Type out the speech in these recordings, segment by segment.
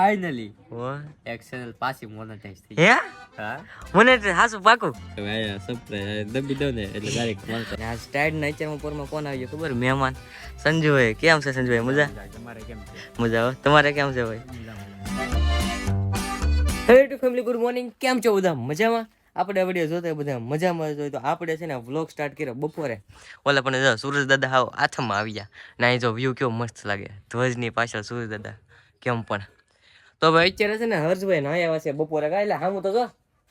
Finally હો. એક channel પાછી મોનેટાઈઝ થઈ હે? હા. મને હાસુ પાકું? હવે આયા સબસ્ક્રાઇબ દબી દો ને એટલે ડાયરેક્ટ મળશે આ સ્ટાઇડ નેચરમાં પોરમાં કોણ આવ્યો ખબર? મહેમાન. સંજુભાઈ. કેમ છે સંજુભાઈ? મજા? તમારે કેમ છે? મજા હો. તમારે કેમ છે ભાઈ? Hello to family good morning કેમ છો બધા? મજામાં? આપણે વીડિયો જોતા બધા મજામાં જોઈએ તો આપણે છે ને વ્લોગ સ્ટાર્ટ કર્યો બપોરે. ઓલા પણ જો સુરજ દાદા હાવ આથમાં આવી ગયા. ના જો વ્યૂ કેવો મસ્ત લાગે. ધ્વજની પાછળ સુરજ દાદા. કેમ પણ? તો ભાઈ અત્યારે છે ને હર્ષભાઈ ના આવ્યા છે બપોરે કાંઈ એટલે આમ તો જો.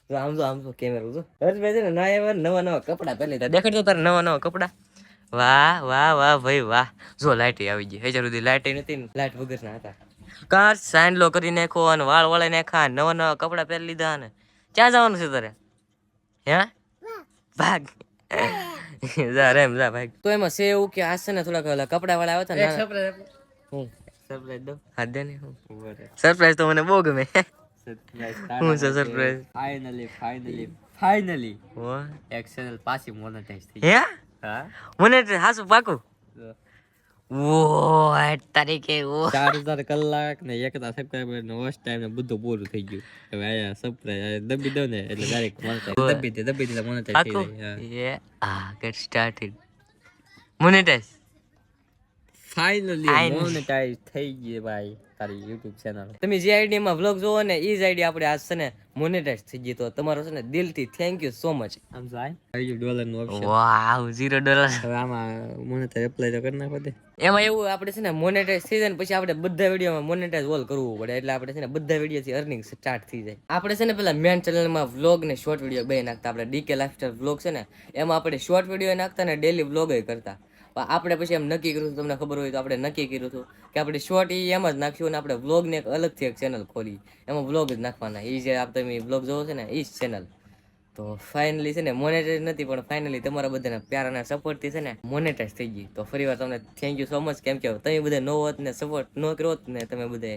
આમ જો આમ જો કેમેરો જો. હર્ષભાઈ છે ને ના આવ્યા નવા નવા કપડાં પહેલી દેખાડતો તારે નવા નવા કપડાં. વાહ વાહ વાહ ભાઈ વાહ. જો લાઇટ આવી ગઈ. હજાર સુધી લાઇટ નથી લાઇટ વગર ના હતા. કાર સાંડલો કરી નાખો અને વાળ વાળી નાખા નવા નવા કપડા પહેરી લીધા ને ક્યાં જવાનું છે તારે? હે? ભાગ. જા રેમ જા ભાગ. તો એમાં છે એવું કે આ છે ને થોડાક કપડા વાળા આવતા ને સરપ્રાઈઝ દો. હાદે ને હું. સરપ્રાઈઝ તો મને બહુ ગમે. હું છે સરપ્રાઈઝ ફાઇનલી ફાઇનલી ફાઇનલી હો એક્સેલ પાછી મોનેટાઈઝ થઈ હે? હા? મોનેટાઇઝ હાસુ પાકું? ઓ ચાર કલાક ને એક હજાર સબસ્ક્રાઈબર વોચ ટાઈમ ને બધું પૂરું થઈ ગયું. હવે આયા સરપ્રાઈઝ દબી દો ને એટલે ડાયરેક્ટ મળશે દબી દે દબી દે મોનેટાઈઝ થઈ જાય એ આ get started monetize finally. Monetize થઈ ગઈ ભાઈ તારી YouTube ચેનલ તમે જે આઈડી માં વ્લોગ જોવો ને એ જ આઈડી આપણે આજ છે ને મોનેટાઈઝ થઈ ગઈ તો તમારો છે ને દિલથી થેન્ક યુ સો મચ આમ જાય ડોલર નો ઓપ્શન વાવ 0 ડોલર હવે આમાં મોનેટાઈઝ એપ્લાય તો કરી નાખો દે એમાં એવું આપણે છે ને મોનેટાઈઝ થઈ જાય ને પછી આપણે બધા વિડીયોમાં મોનેટાઈઝ ઓલ કરવું પડે. એટલે આપણે છે ને બધા વિડીયોથી અર્નિંગ સ્ટાર્ટ થઈ જાય. આપણે છે ને પેલા મેન ચેનલમાં વ્લોગ ને શોર્ટ વીડિયો બે નાખતા. આપણે ડીકે લાઇફસ્ટાઈલ વ્લોગ છે ને એમાં આપણે શોર્ટ વીડિયો નાખતા ને ડેલી વ્લોગ કરતા. પણ આપણે પછી એમ નક્કી કર્યું તમને ખબર હોય તો આપણે નક્કી કર્યું હતું કે આપણે શોર્ટ એ એમ જ નાખ્યું અને આપણે વ્લોગને એક અલગથી એક ચેનલ ખોલી. એમાં વ્લોગ જ નાખવાના. એ જે આપ તમે વ્લોગ જોવો છે ને એ જ ચેનલ તો ફાઇનલી છે ને મોનેટાઈઝ નથી, પણ ફાઇનલી તમારા બધાના પ્યારાના સપોર્ટથી છે ને મોનેટાઈઝ થઈ ગઈ. તો ફરીવાર તમને થેન્ક યુ સો મચ કેમ કે તમે બધા નો હોત ને સપોર્ટ ન કર્યો હોત ને, તમે બધે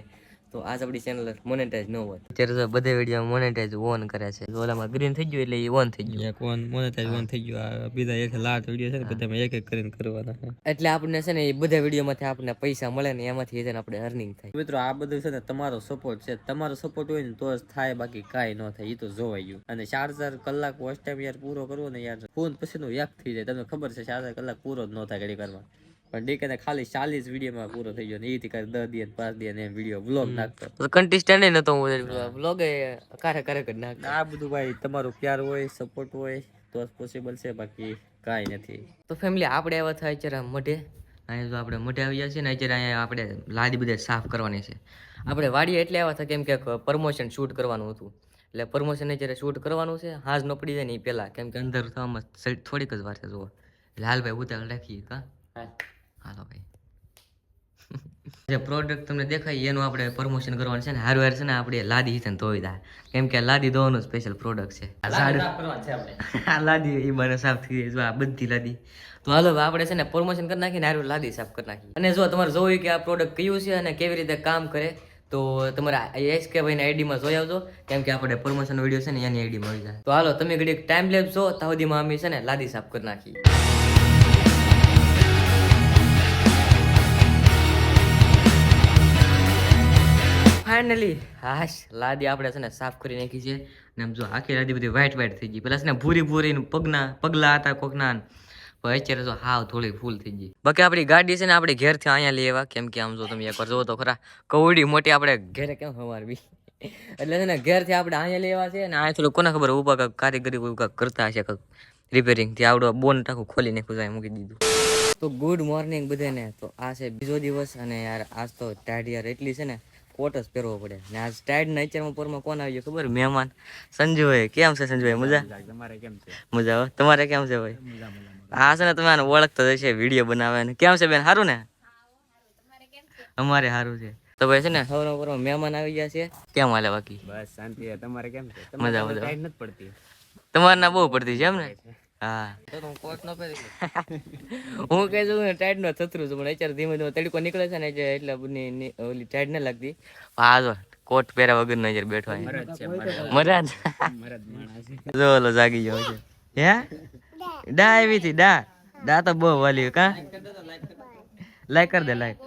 તો આજ આપણી ચેનલ મોનેટાઈઝ ન હોત અત્યારે તો બધા વીડિયો મોનેટાઈઝ ઓન કરે છે. ઓલામાં ગ્રીન થઈ ગયું એટલે એ ઓન થઈ ગયું. એક ઓન મોનેટાઈઝ ઓન થઈ ગયું. આ બીજા એક લાટ વીડિયો છે ને બધામાં એક એક કરીને કરવાના છે. એટલે આપણને છે ને એ બધા વિડીયોમાંથી આપણને પૈસા મળે ને એમાંથી છે ને આપણે અર્નિંગ થાય. મિત્રો આ બધું છે ને તમારો સપોર્ટ છે. તમારો સપોર્ટ હોય ને તો જ થાય બાકી કાંઈ ન થાય. એ તો જોવાઈ ગયું. અને ચાર ચાર કલાક વોચ ટાઈમ યાર પૂરો કરવો ને યાર ફોનનું યાદ થઈ જાય. તમને ખબર છે ચાર ચાર કલાક પૂરો જ ન થાય ઘડી કરવા પણ ડીકે ખાલી ચાલીસ વિડીયોમાં પૂરો થઈ ગયો ને એથી કરી દસ દિવસ પાંચ દિવસ એમ વીડિયો બ્લોગ નાખતો. તો કન્ટિસ્ટન્ટ નતો હું વ્લોગ કારે કારે કરી નાખતો આ બધું ભાઈ તમારો પ્યાર હોય સપોર્ટ હોય તો જ પોસિબલ છે બાકી કાંઈ નથી. તો ફેમિલી આપણે એવા થાય જરા મઢે. અહીંયા જો આપણે મઢે આવી છીએ ને અત્યારે અહીંયા આપણે લાદી બધે સાફ કરવાની છે. આપણે વાડીએ એટલે આવ્યા હતા કેમ કે પ્રમોશન શૂટ કરવાનું હતું. એટલે પ્રમોશન અત્યારે શૂટ કરવાનું છે. હાજ ન પડી જાય ને એ પહેલાં. કેમ કે અંદર થવામાં થોડીક જ વાર છે જુઓ. લાલભાઈ ઉતાર રાખીએ કા હાલો ભાઈ. જે પ્રોડક્ટ તમને દેખાય એનું આપણે પ્રમોશન કરવાનું છે ને હારું હાર છે ને આપણે લાદી છે ને ધોઈ દા. કેમ કે લાદી ધોવાનું સ્પેશિયલ પ્રોડક્ટ છે. આ લાદી એ મને સાફ થઈ જાય જો આ બધી લાદી. તો હાલો આપણે છે ને પ્રમોશન કરી નાખીને હારું લાદી સાફ કરી નાખી અને જો તમારે જોયું કે આ પ્રોડક્ટ કયું છે અને કેવી રીતે કામ કરે તો તમારા એસ કે ભાઈના આઈડીમાં જોઈ આવજો. કેમ કે આપણે પ્રમોશન વીડિયો છે ને એની આઈડીમાં આવી જાય. તો હાલો તમે ઘડી ટાઈમ લેપ જો તાવદીમાં અમે છે ને લાદી સાફ કરી નાખી ફાઇનલી હાશ, લાદી આપણે છે ને સાફ કરી નાખી છે. ને આમ જો આખી લાદી બધી વ્હાઈટ વ્હાઈટ થઈ ગઈ. પેલા છે ને ભૂરી ભૂરી પગના, પગલા હતા કોકના. પણ અત્યારે તો હાવ થોડી ફૂલ થઈ ગઈ. બાકી આપણી ગાડી છે ને આપણે ઘેરથી અહીંયા લઈ આવ્યા. કેમ કે આમ જો તમે એકવાર જોવો તો ખરા કવડી મોટી આપણે ઘેરે કેમ હમારવી? એટલે છે ને ઘેરથી આપણે અહીંયા લેવા છે. ને અહીંયા થોડું કોને ખબર ઊભા કાંક કારીગરી ઊભા કરતા હશે કાંક રિપેરિંગથી. આવડો બોન ટાંકું ખોલી નાખ્યું જાય મૂકી દીધું. તો ગુડ મોર્નિંગ બધાને. તો આ છે બીજો દિવસ અને યાર આજ તો ટાઈડ યાર એટલી છે ને. કોટ જ પહેરવો પડે. ને આજ ટાઈડ નેચરમાં પોરમાં કોણ આવ્યું ખબર? મહેમાન. સંજુભાઈ. કેમ છે સંજુભાઈ? મજા? તમારે કેમ છે? મજા હો. તમારે કેમ છે ભાઈ? હા છે ને તમે આને ઓળખતો જશે વીડિયો બનાવે ને કેમ છે બેન? સારું ને? અમારે સારું છે. તો ભાઈ છે ને સૌરવ પર મહેમાન આવી ગયા છે. કેમ હાલે બાકી? બસ શાંતિ તમારે કેમ છે? મજા મજા. નથી પડતી. તમારે ના બહુ પડતી છે એમ ને? હા. કોટ નો પહેરી હું કહે છું ટાઈડ નો થથરું છું પણ અત્યારે ધીમે ધીમે તડકો નીકળે છે ને એટલે એટલે ઓલી ટાઈડ ના લાગતી. હા જો કોટ પહેર્યા વગર નો અત્યારે બેઠો મરાજ જો ઓલો જાગી ગયો છે. હે? ડા આવી હતી ડા. ડા તો બહુ વાલી કા? લાઈક કર દે લાઈક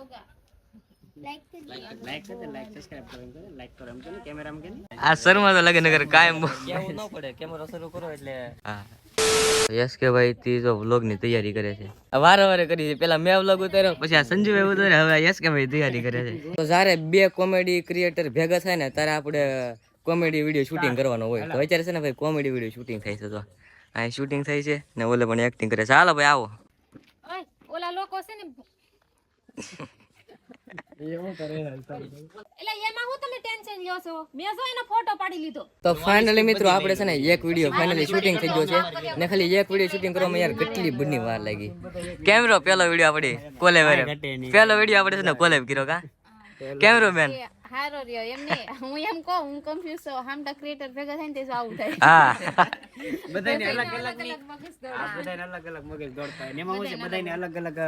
આ શર્મા તો લગે નગર કાયમ કેવું ન પડે કેમેરો શરૂ કરો એટલે. હા. યસ કે ભાઈ તી તો વ્લોગની તૈયારી કરે છે. વારે વારે કરી છે. પેલા મેં વ્લોગ ઉતાર્યો. પછી આ સંજુ ભાઈ ઉતારે હવે યસ કે ભાઈ તૈયારી કરે છે. તો જ્યારે બે કોમેડી ક્રિએટર ભેગા થાય ને ત્યારે આપણે કોમેડી વીડિયો શૂટિંગ કરવાનો હોય. તો અત્યારે છે ને ભાઈ કોમેડી વીડિયો શૂટિંગ થાય છે તો આ શૂટિંગ થાય છે ને ઓલે પણ એક્ટિંગ કરે છે. હાલો ભાઈ આવો. ઓલા લોકો છે ને ટેન્શન લ્યો છો. મેં જો એનો ફોટો પાડી લીધો. તો ફાઇનલી મિત્રો આપણે છે ને એક વિડિયો ફાઇનલી શૂટિંગ થઈ ગયો છે. ને ખાલી એક વીડિયો શૂટિંગ કરવામાં યાર કેટલી બધી વાર લાગી. કેમેરો પેલો વીડિયો આપણે? કોલેબ પેલો વિડિયો આપણે છે ને કોલેબ કર્યો કા? કેમેરો મેન એ હારો રહ્યો એમ નહીં. હું એમ કહું હું કન્ફ્યુઝ છું હામટા ક્રિએટર ભેગા થાય ને તે આવું થાય. હા. બધાને અલગ અલગ મગજ બધાને અલગ અલગ મગજ દોડતા હોય. એમાં હું છે બધાને અલગ અલગ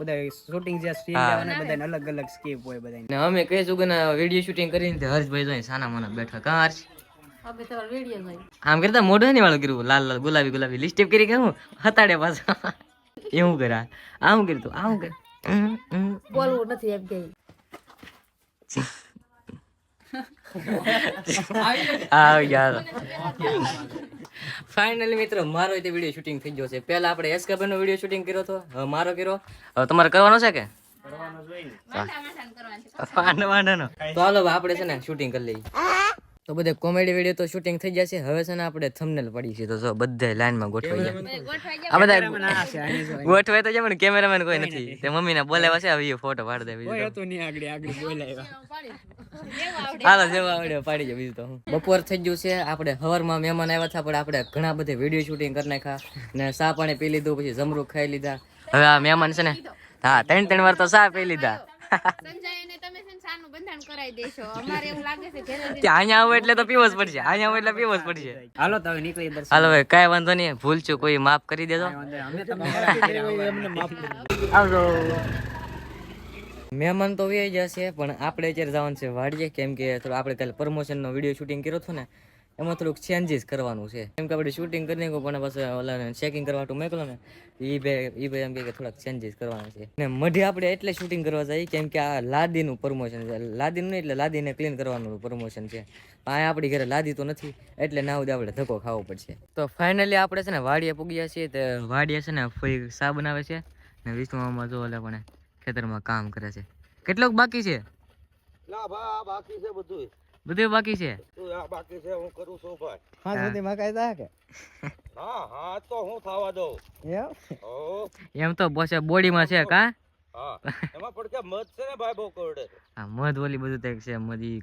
બધા શૂટિંગ જે સીન લેવાના બધાને અલગ અલગ સ્કીપ હોય બધાને ને અમે કહે છું કે વીડિયો શૂટિંગ કરીને તે હર્ષભાઈ જોઈ સાના મને બેઠા. કા હર્ષ? આમ કરતા મોઢું નહીં વાળું કર્યું? લાલ લાલ ગુલાબી ગુલાબી. લિસ્ટેપ કરી કે હું? હતાડે પાછા. એવું કરા. આમ કર્યું તું, આમ કર. બોલવું નથી એમ કે. આવ યાર ફાઇનલી મિત્રો મારો તે વીડિયો શૂટિંગ થઈ ગયો છે. પહેલા આપણે એસકેબન નો વીડિયો શૂટિંગ કર્યો હતો હવે મારો કર્યો. હવે તમારે કરવાનો છે કે? વાંધો વાંધો નો. તો હાલો આપણે છે ને શૂટિંગ કરી લઈએ. તો બધે કોમેડી વીડિયો તો શૂટિંગ થઈ જશે. હવે છે ને આપણે થંબનેલ પડી છે. તો જો બધે લાઈનમાં ગોઠવાઈ જાય આ બધા ગોઠવાય તો છે પણ કેમેરામેન કોઈ નથી. તે મમ્મીને બોલાવ્યા છે હવે ફોટો પાડી દે બીજું તો. નહીં આગળ આગળ બોલાવ્યા. હાલો જેવા આવડ્યો પાડી જાય બીજું તો. હું બપોર થઈ ગયું છે આપણે હવારમાં મહેમાન આવ્યા હતા પણ આપણે ઘણા બધા વીડિયો શૂટિંગ કરી નાખ્યા. ને સા પાણી પી લીધું પછી જમરૂ ખાઈ લીધા. હવે આ મહેમાન છે ને હા ત્રણ ત્રણ વાર તો સા પી લીધા. બંધાણ કરાવી દેશો. અમારે એવું લાગે છે ઘરે કે અહીંયા આવો એટલે તો પીવો જ પડશે. અહીંયા આવો એટલે પીવો જ પડશે. હાલો તો હવે નીકળી દર્શન. હાલો ભાઈ કાંઈ વાંધો નહીં. ભૂલ છું કોઈ માફ કરી દેજો. અમે માફ આવજો મહેમાન તો વ્યાઈ જશે પણ આપણે અત્યારે જવાનું છે વાડીએ. કેમ કે થોડું આપણે કાલે પ્રમોશનનો વીડિયો શૂટિંગ કર્યો હતો ને એમાં થોડુંક ચેન્જીસ કરવાનું છે. કેમ કે આપણે શૂટિંગ કરી નાખ્યું પણ પછી ઓલા ચેકિંગ કરવા હાટુ મોકલો ને એ ભાઈ એ ભાઈ એમ કે થોડાક ચેન્જીસ કરવાના છે. ને મઢે આપણે એટલે શૂટિંગ કરવા જઈએ કેમ કે આ લાદીનું પ્રમોશન છે. લાદીનું નહીં એટલે લાદીને ક્લીન કરવાનું પ્રમોશન છે. આ આપણી ઘરે લાદી તો નથી, એટલે ના ઉદે આપણે ધક્કો ખાવો પડશે. તો ફાઇનલી આપણે છે ને વાડીએ પૂગ્યા છીએ તો વાડીએ છે ને ફઈ સા બનાવે છે? ને વિષ્ણુમાં જો ઓલે પણ ખેતરમાં કામ કરે છે. કેટલોક બાકી છે? બાકી છે બધું બધું બાકી છે? બાકી છે હું કરું છું ભાઈ. હા સુધી મકાઈ દા કે? હા હા તો હું થવા દઉં. એમ એમ તો બસ બોડીમાં છે કા? હા એમાં પણ કે મધ છે ભાઈ બહુ કરડે આ મધ ઓલી બધું તો છે મધ ઈ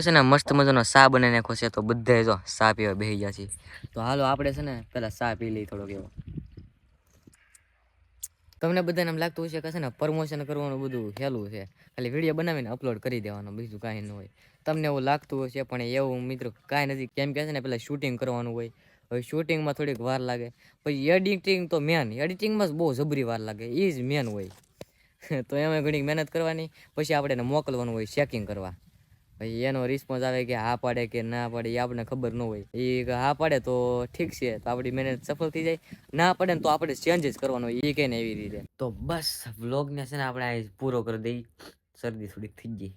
છે. ને મસ્ત મજાનો સા બનાવી નાખ્યો છે તો બધા જો સા પીવા બેસી ગયા છે. તો હાલો આપણે છે ને પેલા સા પી લઈ થોડોક એવો. તમને બધાને એમ લાગતું હશે કે છે ને પ્રમોશન કરવાનું બધું સહેલું છે. ખાલી વીડિયો બનાવીને અપલોડ કરી દેવાનો, બીજું કાંઈ ન હોય. તમને એવું લાગતું હશે, પણ એવું મિત્રો કાંઈ નથી. કેમ કે છે ને પેલા શૂટિંગ કરવાનું હોય. હવે શૂટિંગમાં થોડીક વાર લાગે. પછી એડિટિંગ તો મેન એડિટિંગમાં જ બહુ જબરી વાર લાગે. એ જ મેન હોય. તો એમાં ઘણી મહેનત કરવાની. પછી આપણે એને મોકલવાનું હોય ચેકિંગ કરવા. પછી એનો રિસ્પોન્સ આવે કે હા પાડે કે ના પાડે, એ આપણને ખબર ન હોય. એ હા પાડે તો ઠીક છે, તો આપણી મહેનત સફળ થઈ જાય. ના પડે ને તો આપણે ચેન્જીસ કરવાનો એ કે ને એવી રીતે. તો બસ વ્લોગને છે ને આપણે પૂરો કરી દઈ શરદી થોડીક થઈ ગઈ.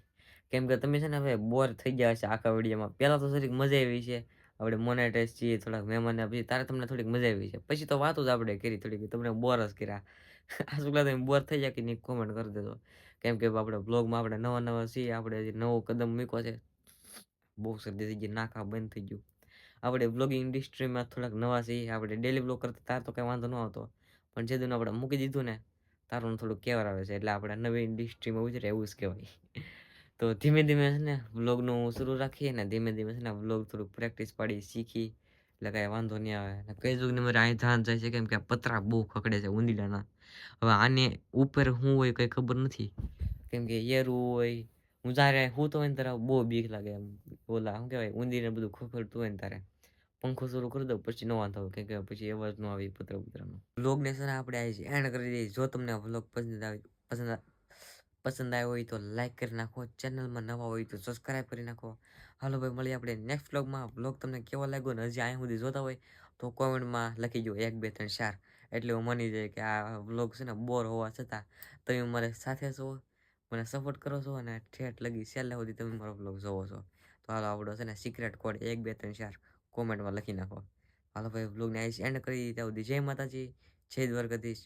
કેમ કે તમે છે ને હવે બોર થઈ ગયા હશે આખા વિડીયોમાં પહેલાં તો થોડીક મજા આવી છે. આપણે મોનેટાઈઝ છીએ, થોડાક મહેમાન પછી તારે તમને થોડીક મજા આવી છે. પછી તો વાતો જ આપણે કરી થોડીક. તમને બોર જ કર્યા. આ શુક્લા તમે બોર થઈ જાય કે નહીં કોમેન્ટ કરી દેજો. કેમ કે આપણે બ્લોગમાં આપણે નવા નવા છીએ, આપણે જે નવો કદમ મૂક્યો છે, બહુ શરદી થઈ ગઈ નાખા બંધ થઈ ગયું. આપણે બ્લોગિંગ ઇન્ડસ્ટ્રીમાં થોડાક નવા છીએ, આપણે ડેલી બ્લોગ કરતા, તાર તો કંઈ વાંધો ન આવતો. પણ જે દિન આપણે મૂકી દીધું ને, તારું થોડું કેવર આવે છે, એટલે આપણે નવી ઇન્ડસ્ટ્રીમાં ઉતરે એવું જ કહેવાય. તો ધીમે ધીમે છે ને વ્લોગનું શરૂ રાખીએ ને, ધીમે ધીમે છે ને વ્લોગ થોડુંક પ્રેક્ટિસ પાડી, શીખી એટલે કાંઈ વાંધો નહીં આવે. ને કઈ જુગને મારે અહીં ધ્યાન જાય છે કેમ કે પતરા બહુ ખકડે છે ઉંદીડાના હવે આને ઉપર શું હોય કંઈ ખબર નથી. કેમ કે એરું હોય, હું જ્યારે હું તો હોય ને ત્યારે બહુ બીક લાગે એમ. બોલા શું કહેવાય ઉંદીને બધું ખખડતું હોય ને તારે. પંખો શરૂ કરી દઉં, પછી ન વાંધો કેમ કે પછી અવાજ ન આવી પતરા પતરાનો વ્લોગને ને આપણે આજે એન્ડ કરી દઈએ. જો તમને વ્લોગ પસંદ આવે, પસંદ પસંદ આવ્યો હોય તો લાઇક કરી નાખો ચેનલમાં નવા હોય તો સબસ્ક્રાઈબ કરી નાખો. હાલો ભાઈ, મળીએ આપણે નેક્સ્ટ વ્લોગમાં વ્લોગ તમને કેવો લાગ્યો ને હજી અહીંયા સુધી જોતા હોય તો કોમેન્ટમાં લખી દો એક, બે, ત્રણ, ચાર. એટલે હું માની જાય કે આ વ્લોગ છે ને બોર હોવા છતાં તમે મારે સાથે છો, મને સપોર્ટ કરો છો અને ઠેઠ લગી છેલ્લા સુધી તમે મારો બ્લોગ જોવો છો. તો હાલો, આપણો છે ને સિક્રેટ કોડ એક, બે, ત્રણ, ચાર કોમેન્ટમાં લખી નાખો. હાલો ભાઈ બ્લોગને આઈશ એન્ડ કરી ત્યાં સુધી. જય માતાજી, જય દ્વારકાધીશ.